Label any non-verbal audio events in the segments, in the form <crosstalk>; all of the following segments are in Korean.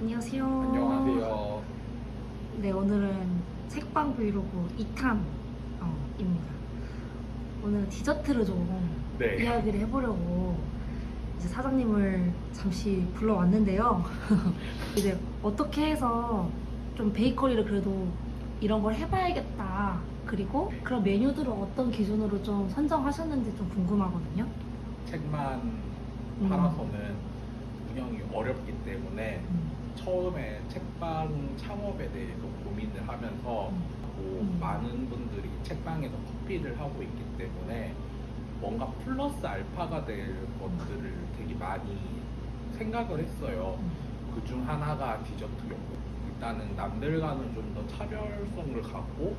안녕하세요. 안녕하세요. 네, 오늘은 책방 브이로그 2탄입니다. 오늘 디저트를 좀 네. 이야기를 해보려고 이제 사장님을 잠시 불러왔는데요. <laughs> 이제 어떻게 해서 좀 베이커리를 그래도 이런 걸 해봐야겠다. 그리고 그런 메뉴들을 어떤 기준으로 좀 선정하셨는지 좀 궁금하거든요. 책만 음. 팔아서는 운영이 어렵기 때문에 음, 처음에 책방 창업에 대해서 고민을 하면서 음. 많은 분들이 책방에서 커피를 하고 있기 때문에 뭔가 플러스 알파가 될 것들을 되게 많이 생각을 했어요. 음. 그중 하나가 디저트였고 일단은 남들과는 좀 더 차별성을 갖고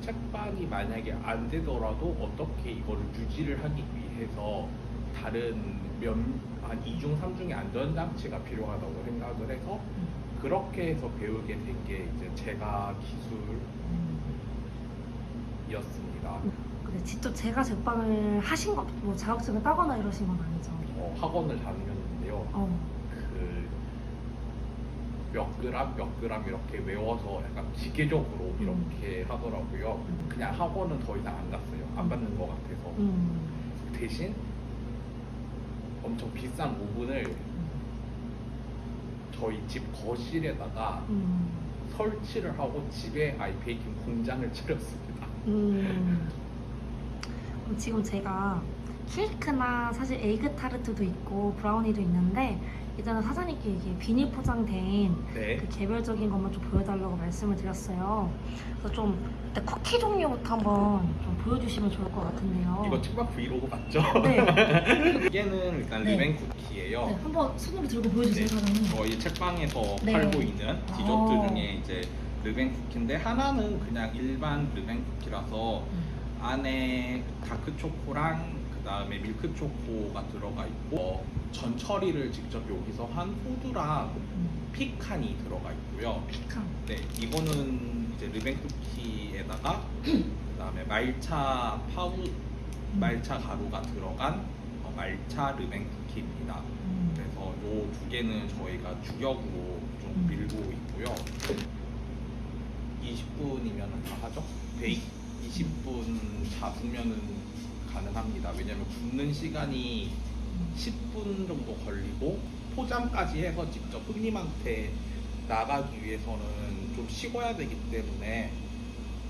책방이 만약에 안 되더라도 어떻게 이거를 유지를 하기 위해서 다른 몇한 2중 3중의 안전장치가 필요하다고 생각을. 그렇게 해서 배우게 된 게 이제 제가 기술이었습니다. 음. 근데 직접 제가 제빵을 하신 거, 뭐 자격증을 따거나 이러신 건 아니죠? 어, 학원을 다녔는데요. 어. 그몇 그램 몇 그램 이렇게 외워서 약간 기계적으로 음. 이렇게 하더라고요. 그냥 학원은 더 이상 안 갔어요. 안 받는 것 같아서. 음. 대신 엄청 비싼 오븐을 음. 저희 집 거실에다가 음. 설치를 하고 집에 아이 베이킹 공장을 <laughs> 차렸습니다. 음. 그럼 지금 제가 케이크나 사실 에이그 타르트도 있고 브라우니도 있는데 일단은 사장님께 이게 비닐 포장된 네. 그 개별적인 것만 좀 보여달라고 말씀을 드렸어요. 그래서 좀 일단 쿠키 종류부터 한번 좀 보여주시면 좋을 것 같은데요. 이거 책방 브이로그 맞죠? 네. <laughs> 이게는 일단 네. 리뱅 쿠키예요. 네, 한번 손으로 들고 보여주세요, 네. 사장님. 저희 책방에서 네. 팔고 있는 디저트 어. 중에 이제 르뱅 쿠키인데 하나는 그냥 일반 르뱅 쿠키라서 음. 안에 다크 초코랑 그 다음에 밀크 초코가 들어가 있고 어, 전 처리를 직접 여기서 한 호두랑 음. 피칸이 들어가 있고요. 피칸. 네, 이거는 이제 르뱅 쿠키에다가 그 다음에 말차 파우 말차 가루가 들어간 어, 말차 르뱅 쿠키입니다. 음. 그래서 요 두 개는 저희가 주력으로 좀 음. 밀고 있고요. 20분이면 다 하죠? 베이 20분 잡으면은 가능합니다. 왜냐면 굽는 시간이 음. 10분 정도 걸리고 포장까지 해서 직접 손님한테 나가기 위해서는 좀 식어야 되기 때문에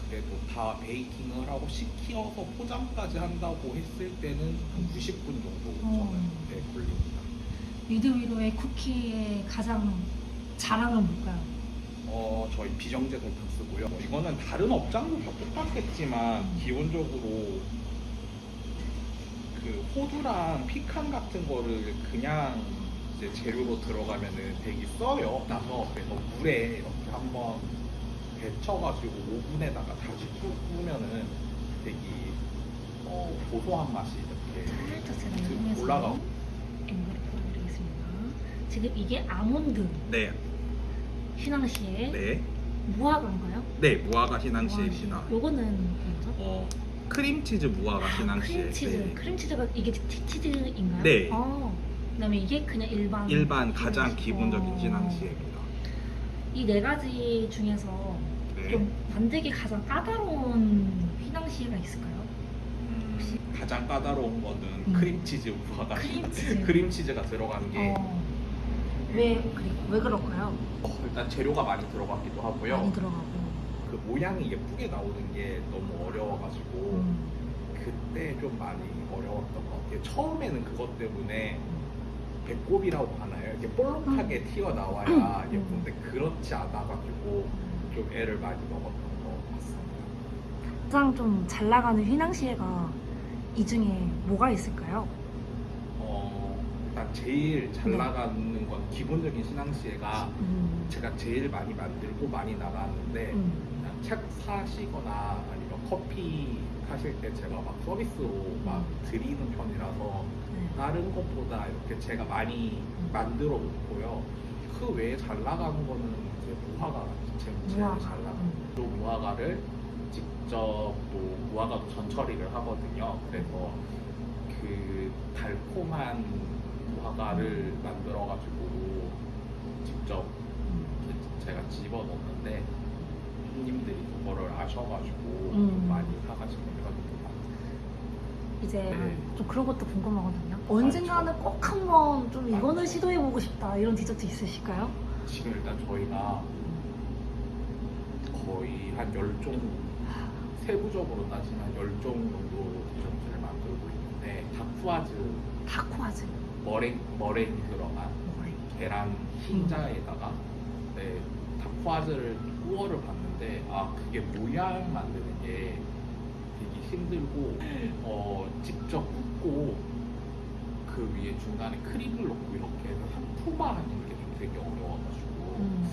그래도 다 베이킹을 하고 식혀서 포장까지 한다고 했을 때는 한 90분 정도 어. 저는 네, 걸립니다. 위드위로의 쿠키의 가장 자랑은 뭘까요? 어, 저희 비정제 설탕 쓰고요. 뭐 이거는 다른 업장도 다 똑같겠지만 기본적으로 그 호두랑 피칸 같은 거를 그냥 이제 재료로 들어가면은 되게 써요. 나서 그래서 물에 이렇게 한번 데쳐가지고 오븐에다가 다시 쭉 구우면은 되게 어, 고소한 맛이 이렇게 그 올라가고. 앵글을 보여드리겠습니다. 지금 이게 아몬드 네, 휘낭시에 네, 무화과인가요? 네 무화과 무화과시. 요거는 뭐죠? 어, 크림치즈 무화과 아, 크림치즈. 크림치즈가 이게 치- 치즈인가요? 네. 어. 그다음에 이게 그냥 일반 일반 가장 휘낭시. 기본적인 어. 진앙시입니다. 이네 가지 중에서 네. 좀 만들기 가장 까다로운 휘낭시에가 있을까요? 음, 가장 까다로운 거는 음. 크림치즈 무화과 크림치즈. 크림치즈가 들어간 게 어. 왜? 왜 그럴까요? 어, 일단 재료가 많이 들어갔기도 하고요. 많이 들어가고. 그 모양이 예쁘게 나오는 게 너무 어려워가지고 음. 그때 좀 많이 어려웠던 것 같아요. 처음에는 그것 때문에 배꼽이라고 하나요? 이렇게 볼록하게 튀어나와야 음. 예쁜데 그렇지 않아가지고 좀 애를 많이 먹었던 것 같습니다. 가장 좀 잘 나가는 휘낭시에가 이 중에 뭐가 있을까요? 어, 일단 제일 잘 네. 나가는 건 기본적인 신앙시에가 음. 제가 제일 많이 만들고 많이 나가는데 음. 책 사시거나 아니면 커피 하실 때 제가 막 서비스로 막 드리는 편이라서 네. 다른 것보다 이렇게 제가 많이 만들어 놓고요. 그 외에 잘 나가는 거는 이제 무화과 제일 제일 무화과. 잘 나가요. 음. 또 무화과를 직접 또 무화과도 전처리를 하거든요. 그래서 그 달콤한 무화과를 만들어 가지고 직접 딱 집어 넣는데 손님들이 그거를 아셔가지고 음. 많이 사가시는 편입니다. 이제 네. 좀 그런 것도 궁금하거든요. 언젠가는 꼭 한번 좀 이거는 시도해보고 싶다 이런 디저트 있으실까요? 지금 일단 저희가 거의 한 10종 세부적으로 따지면 10종 정도 디저트를 만들고 있는데 다쿠아즈 다쿠아즈 머랭, 머랭이 들어간 계란 흰자에다가 네, 다쿠아즈를 구워를 봤는 데아 그게 모양 만드는 게 되게 힘들고 어, 직접 굽고 그 위에 중간에 크림을 넣고 이렇게 해서 상품화하는 게좀 되게 어려워가지고 음.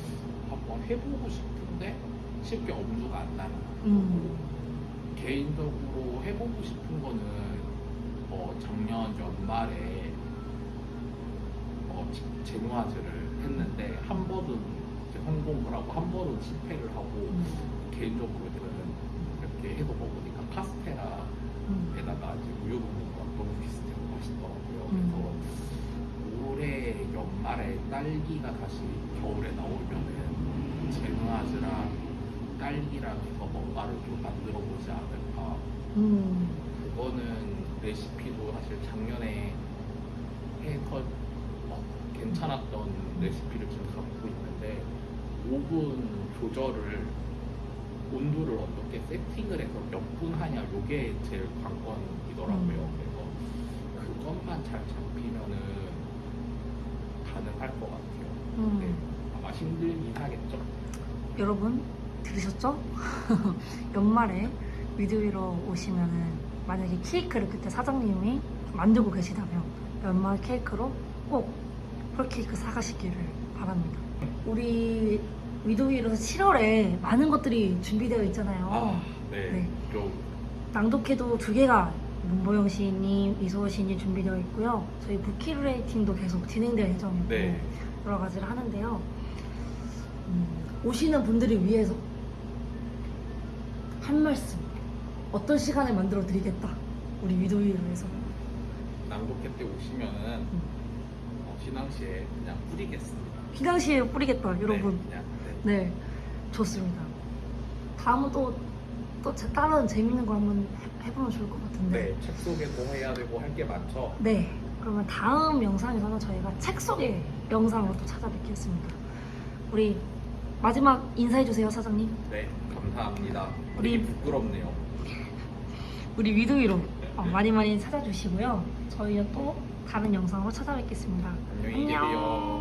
한번 해보고 싶은데 쉽게 엄두가 안 나는 음. 개인적으로 해보고 싶은 거는 어, 작년 연말에 어, 지- 제누아즈를 했는데 한 번은 성공을 하고 한 번은 실패를 하고 음. 개인적으로 저는 이렇게 해서 먹으니까 카스테라에다가 음. 이제 우유 붓는 거랑 너무 비슷해서 맛있더라고요. 음. 그래서 올해 연말에 딸기가 다시 겨울에 나오면은 제누아즈랑 딸기랑 해서 뭔가를 좀 만들어 보지 않을까. 음. 그거는 레시피도 사실 작년에 해서 어, 괜찮았던 레시피를 지금 갖고 있는데 오븐 조절을 온도를 어떻게 세팅을 해서 몇 분 하냐 요게 제일 관건이더라고요. 음. 그래서 그것만 잘 잡히면은 가능할 것 같아요. 음. 네, 아마 힘들긴 하겠죠. 여러분 들으셨죠? <laughs> 연말에 위드위로 오시면은 만약에 케이크를 그때 사장님이 만들고 계시다면 연말 케이크로 꼭 홀케이크 사가시기를 바랍니다. 우리 위드위로서 7월에 많은 것들이 준비되어 있잖아요. 아, 네. 네. 좀 낭독회도 두 개가 문보영 시인님, 이소호 시인님 준비되어 있고요. 저희 부키레이팅도 계속 진행될 예정이고 네. 여러 가지를 하는데요. 음, 오시는 분들을 위해서 한 말씀 어떤 시간을 만들어 드리겠다. 우리 위도위를 위해서. 낭독회 때 오시면은 음. 어, 신앙시에 그냥 뿌리겠습니다. 휘낭시에 뿌리겠다, 여러분. 네, 그냥, 네. 네, 좋습니다. 다음은 또, 또 제- 다른 재밌는 거 한번 해- 해보면 좋을 것 같은데. 네, 책 소개도 해야 되고 할 게 많죠. 네, 그러면 다음 영상에서는 저희가 책 속의 영상으로 또 찾아뵙겠습니다. 우리 마지막 인사해주세요, 사장님. 네, 감사합니다. 우리- 되게 부끄럽네요. <laughs> 우리 위도위로 어, 많이 많이 찾아주시고요. 저희는 또 다른 영상으로 찾아뵙겠습니다. 안녕히 계세요.